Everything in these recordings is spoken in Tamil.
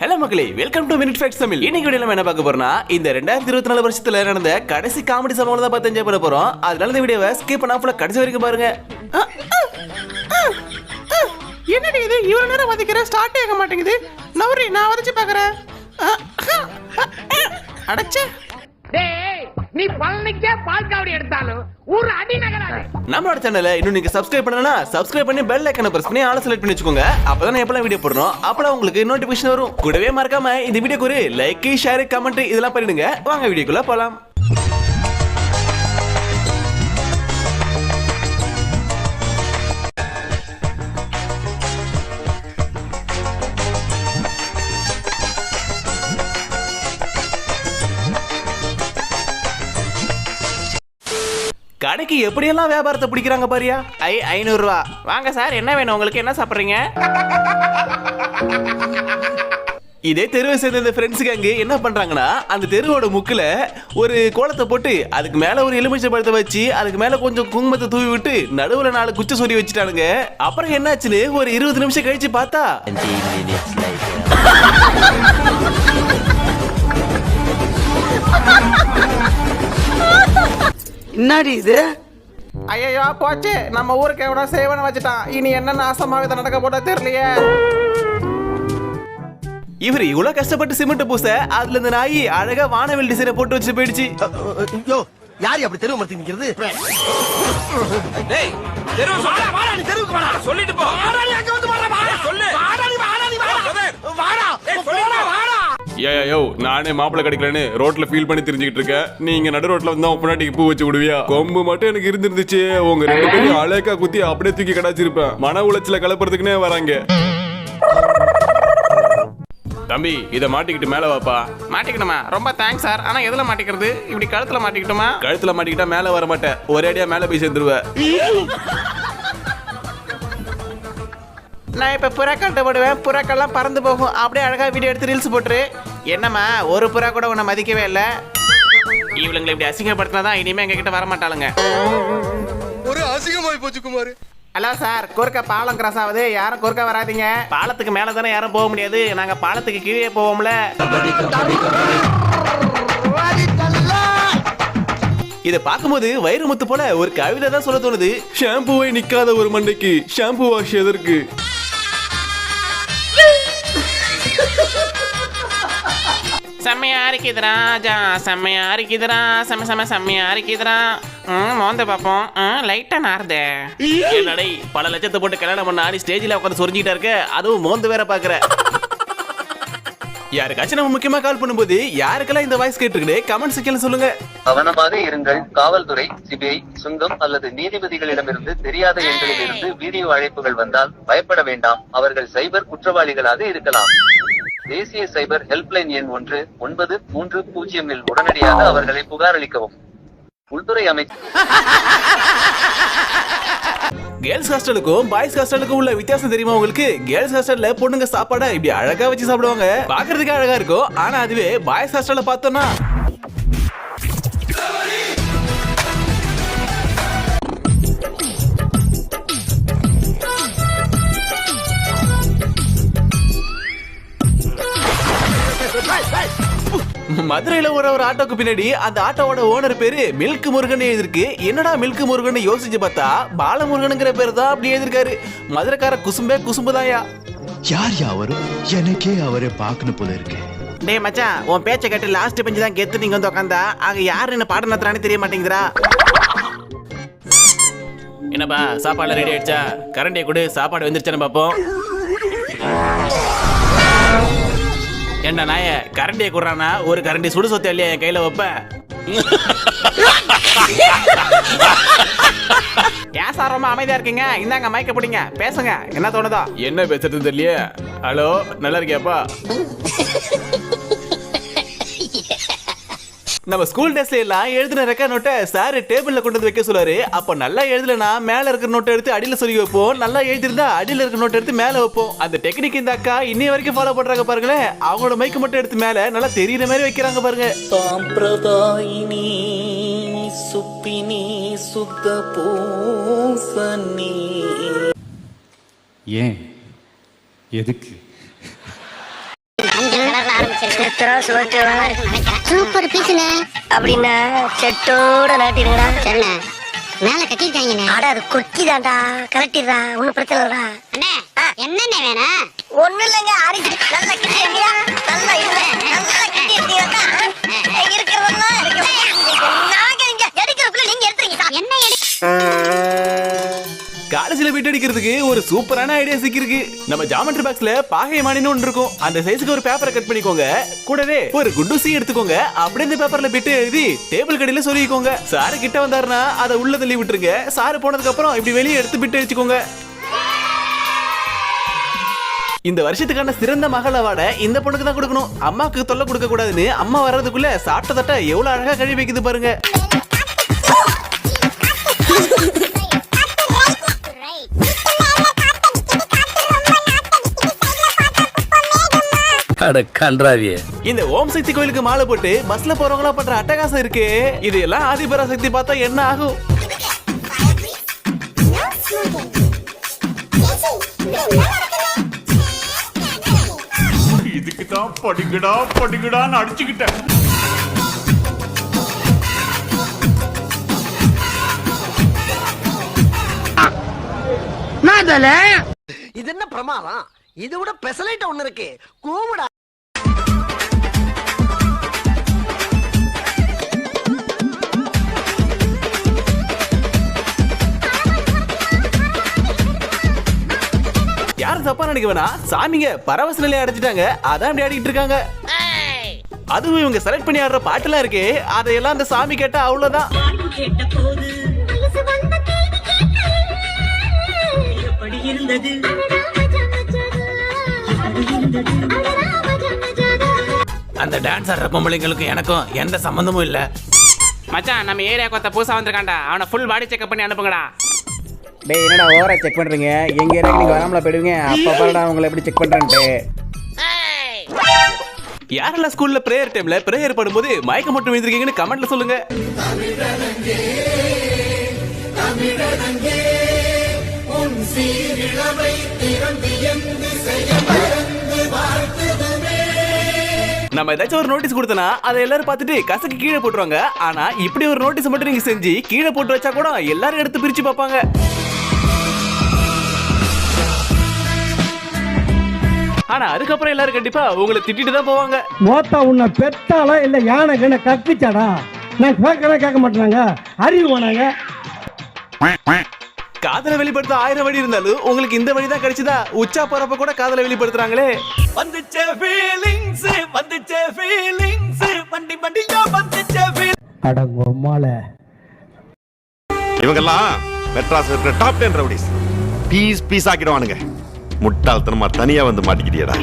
ஹலோ மக்களே welcome to minute facts Tamil. இன்னைக்கு வீடியோ நம்ம என்ன பார்க்க போறோம்னா இந்த ரெண்டாயிரத்தி இருபத்தி நாலு வருஷத்துல நடந்த கடைசி காமெடி சம்பவம் தான் பார்த்து என்ஜாய் பண்ண போறோம். அதனால இந்த வீடியோவை ஸ்கிப் பண்ணாம கடைசி வரைக்கும் பாருங்க. என்னடி இது? இவ்வளவு நேரம் வதைக்கிற? ஸ்டார்ட் ஆக மாட்டேங்குது. நவரி நான் வதைச்சு பாக்குறேன் அடைச்சே. டேய் நீ பழனிக்கே பால் காவடி எடுத்தாலும் ஒரு அடி நகராது நம்மளோட சேனலை இன்னும் நீங்க சப்ஸ்கிரைப் பண்ணனா சப்ஸ்கிரைப் பண்ணி பெல் ஐக்கனை பிரஸ் பண்ணி ஆல் செலக்ட் பண்ணி வச்சுக்கோங்க அப்பதான் எப்பலாம் வீடியோ போடுறோம் அப்பலாம் உங்களுக்கு நோட்டிபிகேஷன் வரும். கூடவே மறக்காம இந்த வீடியோக்கு ஒரு லைக் ஷேர் கமெண்ட் இதெல்லாம் பண்ணிடுங்க. வாங்க வீடியோக்குள்ள போலாம். கடைக்கு எப்படியெல்லாம் வியாபாரத்தை பிடிக்கிறாங்க பாரியா? ஐ ஐநூறுரூவா வாங்க சார் என்ன வேணும்? உங்களுக்கு என்ன சாப்பிட்றீங்க? இதே தெருவை சேர்ந்த இந்த ஃப்ரெண்ட்ஸுக்கு அங்கே என்ன பண்றாங்கன்னா அந்த தெருவோட முக்குல ஒரு கோலத்தை போட்டு அதுக்கு மேல ஒரு எலுமிச்சை பழத்தை வச்சு அதுக்கு மேல கொஞ்சம் குங்குமத்தை தூவி விட்டு நடுவுல நாலு குச்சி சொறி வச்சுட்டானுங்க. அப்புறம் என்னாச்சுன்னு ஒரு இருபது நிமிஷம் கழிச்சு பார்த்தா என்னடி இது? ஐயோ போச்சு. நம்ம ஊருக்கு எவனோ சேவனை வச்சுட்டான். இனி என்ன நாசமாக இதை நடக்க போட்டா தெரியலையே. இவர் இவ்வளவு கஷ்டப்பட்டு சிமெண்ட் பூச அதுல இந்த நாய் அழகா வானவில் டிசைனை போட்டு வச்சு போயிடுச்சு. யோ யார் அப்படி தெருவு மரத்துக்கு நிக்கிறது? சொல்லிட்டு போ. வாடா நீ அங்க வந்து வாடா வாடா சொல்லு. வாடா. ஏய், யோ நானே மாப்பிள்ளை கிடைக்கலன்னு ரோட்ல ஃபீல் பண்ணி தெரிஞ்சுக்கிட்டு இருக்கேன். நீங்க நடு ரோட்ல வந்தா உன் பூ வச்சு விடுவியா? கொம்பு மட்டும் எனக்கு இருந்திருந்துச்சு. உங்க ரெண்டு பேரும் அழகா குத்தி அப்படியே தூக்கி கடாச்சிருப்பேன். மன உளைச்சல கலப்புறதுக்குனே வராங்க. தம்பி இத மாட்டிக்கிட்டு மேல வாப்பா. மாட்டிக்கணுமா? ரொம்ப தேங்க்ஸ் சார் ஆனா எதுல மாட்டிக்கிறது? இப்படி கழுத்துல மாட்டிக்கிட்டுமா? கழுத்துல மாட்டிக்கிட்டா மேல வர மாட்டேன். ஒரே அடியா மேல போய் சேர்ந்துருவ நான் இப்ப புறாக்கள்கிட்ட போடுவேன் புறாக்கள்லாம் பறந்து போகும். அப்படியே அழகா வீடியோ எடுத்து ரீல்ஸ் போட்டுரு. என்னம்மா ஒரு புறா கூட உன்னை மதிக்கவே இல்லை? இவளுங்களை இப்படி அசிங்கப்படுத்தினா தான் இனிமே எங்க கிட்ட வர மாட்டாளுங்க ஒரு அசிங்கமாய் போச்சு குமார். ஹலோ சார் குறுக்க பாலம் கிராஸ் ஆகுது யாரும் குறுக்க வராதீங்க. பாலத்துக்கு மேல தானே யாரும் போக முடியாது. நாங்க பாலத்துக்கு கீழே போவோம்ல. இத பார்க்கும்போது வைரமுத்து போல ஒரு கவிதை தான் சொல்ல தோணுது. ஷாம்புவை நிக்காத ஒரு மண்டைக்கு ஷாம்பு வாஷ் எதற்கு? செம்மையா இருக்குதுடா ஜா செம்மையா இருக்குதுடா செம்ம செம்ம செம்மையா இருக்குதுடா ம் மோந்த பார்ப்போம் ம் லைட்டா நாருதே என்னடை பல லட்சத்தை போட்டு கல்யாணம் பண்ண ஆடி ஸ்டேஜ்ல உட்காந்து சொரிஞ்சிட்டா இருக்க? அதுவும் மோந்து வேற பாக்குற. யாருக்காச்சும் நம்ம முக்கியமா கால் பண்ணும்போது யாருக்கெல்லாம் இந்த வாய்ஸ் கேட்டுருக்குது கமெண்ட் செக்ஷன்ல சொல்லுங்க. கவனமாக இருங்கள். காவல்துறை சிபிஐ சுங்கம் அல்லது நீதிபதிகளிடமிருந்து தெரியாத எண்களிலிருந்து வீடியோ அழைப்புகள் வந்தால் பயப்பட வேண்டாம். அவர்கள் சைபர் குற்றவாளிகளாக இருக்கலாம். தேசிய சைபர் ஹெல்ப்லைன் எண் ஒன்று ஒன்பது மூன்று பூஜ்ஜியமில் உடனடியாக அவர்களை புகாரளிக்கவும் உள்துறை அமைச்சர் கேர்ள்ஸ் ஹாஸ்டலுக்கும் பாய்ஸ் ஹாஸ்டலுக்கும் உள்ள வித்தியாசம் தெரியுமா உங்களுக்கு? கேர்ள்ஸ் ஹாஸ்டல்ல பொண்ணுங்க சாப்பாடை இப்படி அழகா வச்சு சாப்பிடுவாங்க. பாக்குறதுக்கு அழகா இருக்கும். ஆனா அதுவே பாய்ஸ் ஹாஸ்டல்ல பார்த்தோம்னா மதுரையில ஒரு ஒரு ஆட்டோக்கு பின்னாடி அந்த ஆட்டோவோட ஓனர் பேரு மில்க் முருகன் எழுதிருக்கு என்னடா மில்க் முருகன் யோசிச்சு பார்த்தா பாலமுருகனுங்கிற பேர் தான் அப்படி எழுதிருக்காரு மதுரைக்கார குசும்பே குசும்புதாயா யார் யாவரு எனக்கே அவரை பார்க்கணும் போல இருக்கு. டேய் மச்சான் உன் பேச்சை கேட்டு லாஸ்ட் பெஞ்சு தான் கெத்து நீங்க வந்து உட்காந்தா அங்க யாரு என்ன பாடம் நடத்துறான்னு தெரிய மாட்டேங்குதுடா. என்னப்பா சாப்பாடு ரெடி ஆயிடுச்சா? கரண்டியை கொடு சாப்பாடு வந்துருச்சான்னு பாப்போம் என்ன நாய கரண்டியை குடுறானா? ஒரு கரண்டி சுடு சொத்து இல்லையா என் கையில வைப்ப? ஏன் சார் ரொம்ப அமைதியா இருக்கீங்க? இந்தாங்க மயக்க பிடிங்க. பேசுங்க. என்ன தோணுதோ? என்ன பேசுறது தெரியலையே. ஹலோ நல்லா இருக்கியாப்பா? நம்ம ஸ்கூல் டேஸ்ல எல்லாம் எழுதின ரெக்கார்ட் நோட்டை சார் டேபிள்ல கொண்டு வந்து வைக்க சொல்லுவாரு. அப்போ நல்லா எழுதலனா மேல இருக்கிற நோட்டை எடுத்து அடியில சொல்லி வைப்போம். நல்லா எழுதிருந்தா அடியில இருக்கிற நோட்டை எடுத்து மேல வைப்போம். அந்த டெக்னிக் இந்த அக்கா இன்னைய வரைக்கும் ஃபாலோ பண்றாங்க பாருங்களேன். அவங்களோட மைக்கு மட்டும் எடுத்து மேல நல்லா தெரியுற மாதிரி வைக்கிறாங்க பாருங்க. சாம்பிரதாயினி சுப்பினி சுத்த பூசனி ஏன்? எதுக்கு? சூப்பர் பீஸுங்க அப்படின்னா செட்டோட நாட்டிடுங்கடா சரிண்ணே. மேல கட்டிருக்காங்கண்ணே. அட அது கொக்கி தான்டா கரெக்டிடா ஒன்னும் பிரச்சனை இல்லடா. அண்ணே என்னண்ணே வேணும்? ஒண்ணு இல்லைங்க. அரிசி நல்லா கிட்டி இருக்கியா நல்லா இல்ல. நல்லா கிட்டி இருக்கீங்க இருக்கிறதெல்லாம் இருக்கு நாங்க இங்க நீங்க எடுத்துறீங்க. என்ன எடு காலேஜ்ல பிட் அடிக்கிறதுக்கு ஒரு சூப்பரான ஐடியா சிக்கிருக்கு நம்ம ஜாமெட்ரி பாக்ஸ்ல பாகை மாடின்னு ஒன்று இருக்கும். அந்த சைஸ்க்கு ஒரு பேப்பரை கட் பண்ணிக்கோங்க. கூடவே ஒரு குண்டூசி எடுத்துக்கோங்க. அப்படியே இந்த பேப்பர்ல பிட்டு எழுதி டேபிள் கடையில சொல்லிக்கோங்க சாரு கிட்ட வந்தாருன்னா அதை உள்ள தள்ளி விட்டுருங்க. சாரு போனதுக்கு அப்புறம் இப்படி வெளியே எடுத்து பிட்டு அடிச்சுக்கோங்க. இந்த வருஷத்துக்கான சிறந்த மகள் அவார்டை இந்த பொண்ணுக்கு தான் கொடுக்கணும். அம்மாக்கு தொல்லை கொடுக்க கூடாதுன்னு அம்மா வர்றதுக்குள்ள சாப்பிட்ட தட்ட எவ்வளவு அழகா கழுவி வைக்குது பாருங்க. அட கன்றாவியே. இந்த ஓம் சக்தி கோயிலுக்கு மாலை போட்டு பஸ்ல போறவங்களா பண்ற அட்டகாசம் இருக்கு. இது எல்லாம் ஆதிபராசக்தி பார்த்தா என்ன ஆகும்? இதுக்கு தான் படிக்கடா படிக்கடான்னு அடிச்சுக்கிட்டேன். இது என்ன பிரமாதம்? இது விட பெசலைட் ஒண்ணு இருக்கு. கூவுடா. யாரும் தப்பா நினைக்க வேணாம். சாமிங்க பரவச நிலையை அடைச்சிட்டாங்க அதான் ஆடிட்டு இருக்காங்க. அதுவும் இவங்க செலக்ட் பண்ணி ஆடுற பாட்டுலாம் இருக்கே. அதையெல்லாம் அந்த சாமி கேட்டா அவ்வளவுதான். அந்த டான்ஸ் ஆடுற பொம்பளைங்களுக்கும் எனக்கும் எந்த சம்மந்தமும் இல்ல. மச்சான் நம்ம ஏரியா கொத்த பூசா வந்திருக்கான்டா. அவனை ஃபுல் பாடி செக்அப் பண்ணி அனுப்புங்கடா. டேய் என்னடா ஓவரா செக் பண்றீங்க? எங்க ஏரியாக்கு நீங்க வராமல போயிடுவீங்க? அப்ப பாருடா உங்களை எப்படி செக் பண்றேன்ட்டு. யாரெல்லாம் ஸ்கூல்ல பிரேயர் டைம்ல பிரேயர் பண்ணும்போது மயக்கம் மட்டும் விழுந்திருக்கீங்கன்னு கமெண்ட்ல சொல்லுங்க. நம்ம ஏதாச்சும் ஒரு நோட்டீஸ் கொடுத்தனா அதை எல்லாரும் பார்த்துட்டு கசக்கு கீழே போட்டுருவாங்க. ஆனா இப்படி ஒரு நோட்டீஸ் மட்டும் நீங்க செஞ்சு கீழே போட்டு வச்சா கூட எல்லாரும் எடுத்து பிரிச்சு பார்ப்பாங்க. ஆனா அதுக்கப்புறம் எல்லாரும் கண்டிப்பா உங்களை திட்டிட்டு தான் போவாங்க. மோத்தா உன்னை பெத்தாளா இல்ல யானை கண்ண கத்துச்சாடா நான் கேட்கறேன் கேட்க மாட்டேனாங்க. அறிவு போனாங்க காதலை வெளிப்படுத்த ஆயிரம் வழி இருந்தாலும் உங்களுக்கு இந்த வழி தான் கிடைச்சதா? உச்சா போறப்ப கூட காதலை வெளிப்படுத்துறாங்களே. வந்துச்சே ஃபீலிங்ஸ் வந்துச்சே ஃபீலிங்ஸ் வண்டி வண்டியா வந்துச்சே அடங்கொம்மால இவங்கெல்லாம் மெட்ராஸ் இருக்கிற top ten rowdies piece piece ஆக்கிடுவானுங்க. முட்டாள்தனமா தனியா வந்து மாட்டிக்கிட்டியடா.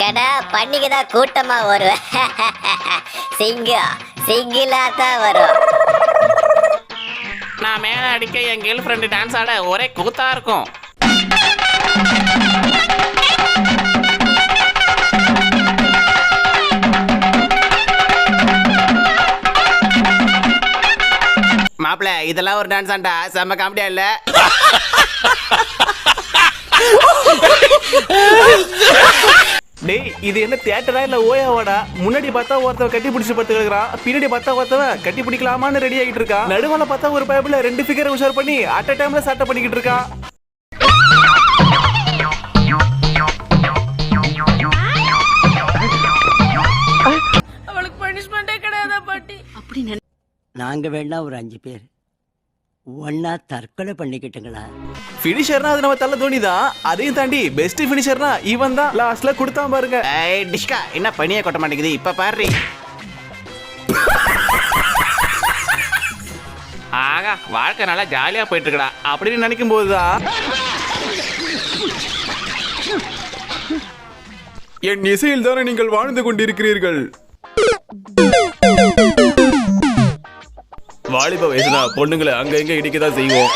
கடா பண்ணிக்கு தான் கூட்டமா வரும் சிங்கம் சிங்கிலா தான் வரும். நான் மேல அடிக்க என் கேர்ள் ஃப்ரெண்டு டான்ஸ் ஆட ஒரே கூத்தா இருக்கும். மாப்பிள இதெல்லாம் ஒரு டான்ஸ் ஆண்டா. செம்ம காமெடியா இல்ல? டேய் இது என்ன தியேட்டரா இல்ல ஓயாவாடா? முன்னாடி பார்த்தா ஒருத்தவன் கட்டி பிடிச்சு படுத்து கிடக்குறான் பின்னாடி பார்த்தா ஒருத்தவன் கட்டி பிடிக்கலாமான்னு ரெடி ஆகிட்டு இருக்கான். நடுவுல பார்த்தா ஒரு பைபிள் ரெண்டு ஃபிகரை உஷார் பண்ணி அட் டைம்ல சட்டை பண்ணிக்கிட்டு இருக்கான். நாங்க வேணா ஒரு அஞ்சு பேர். ஒன்னா தற்கொலை பண்ணிக்கிட்டுங்களா? ஃபினிஷர்னா அது நம்ம தள்ள தோனி தான் அதையும் தாண்டி பெஸ்ட் ஃபினிஷர்னா இவன் தான் லாஸ்ட்ல கொடுத்தான் பாருங்க. ஏய் டிஷ்கா என்ன பனியே கொட்ட மாட்டேங்குது? இப்ப பாரு. ஆகா வாழ்க்கை நல்லா ஜாலியா போயிட்டு இருக்கடா அப்படின்னு நினைக்கும் போதுதான் என் இசையில் தானே நீங்கள் வாழ்ந்து கொண்டிருக்கிறீர்கள்? வாலிப வயசுதான் பொண்ணுங்களை அங்க இங்க இடிக்கதான் செய்வோம்.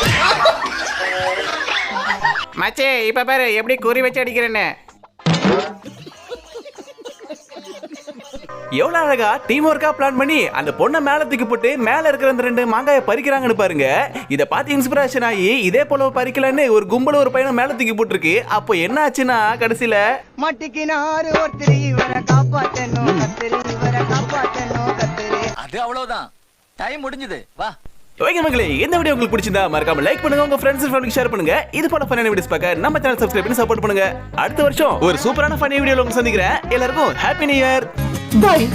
மச்சே இப்ப பாரு எப்படி குறி வச்சு அடிக்கிறேன்னு. எவ்வளவு அழகா டீம் ஒர்க்கா பிளான் பண்ணி அந்த பொண்ணை மேல தூக்கி போட்டு மேல இருக்கிற அந்த ரெண்டு மாங்காயை பறிக்கிறாங்கன்னு பாருங்க. இத பார்த்து இன்ஸ்பிரேஷன் ஆகி இதே போல பறிக்கலன்னு ஒரு கும்பல ஒரு பையனை மேல தூக்கி போட்டிருக்கு. அப்போ என்ன ஆச்சுன்னா கடைசியில மாட்டிக்கினாரு ஒருத்தர் இவரை காப்பாத்தணும் கத்திரி இவரை காப்பாத்தணும் கத்திரி. அது அவ்வளவுதான். டைம் முடிஞ்சது. வா. ஓகே மக்களே இந்த வீடியோ உங்களுக்கு பிடிச்சிருந்தா மறக்காம லைக் பண்ணுங்க உங்க ஃப்ரெண்ட்ஸ் ஃபேமிலிக்கு ஷேர் பண்ணுங்க. இது போல ஃபன்னான வீடியோஸ் பார்க்க நம்ம சேனல் சப்ஸ்கிரைப் பண்ணி சப்போர்ட் பண்ணுங்க. அடுத்த வருஷம் ஒரு சூப்பரான ஃபன்னி வீடியோல உங்க சந்திக்கிறேன். எல்லாருக்கும் ஹாப்பி நியூ இயர் பாய்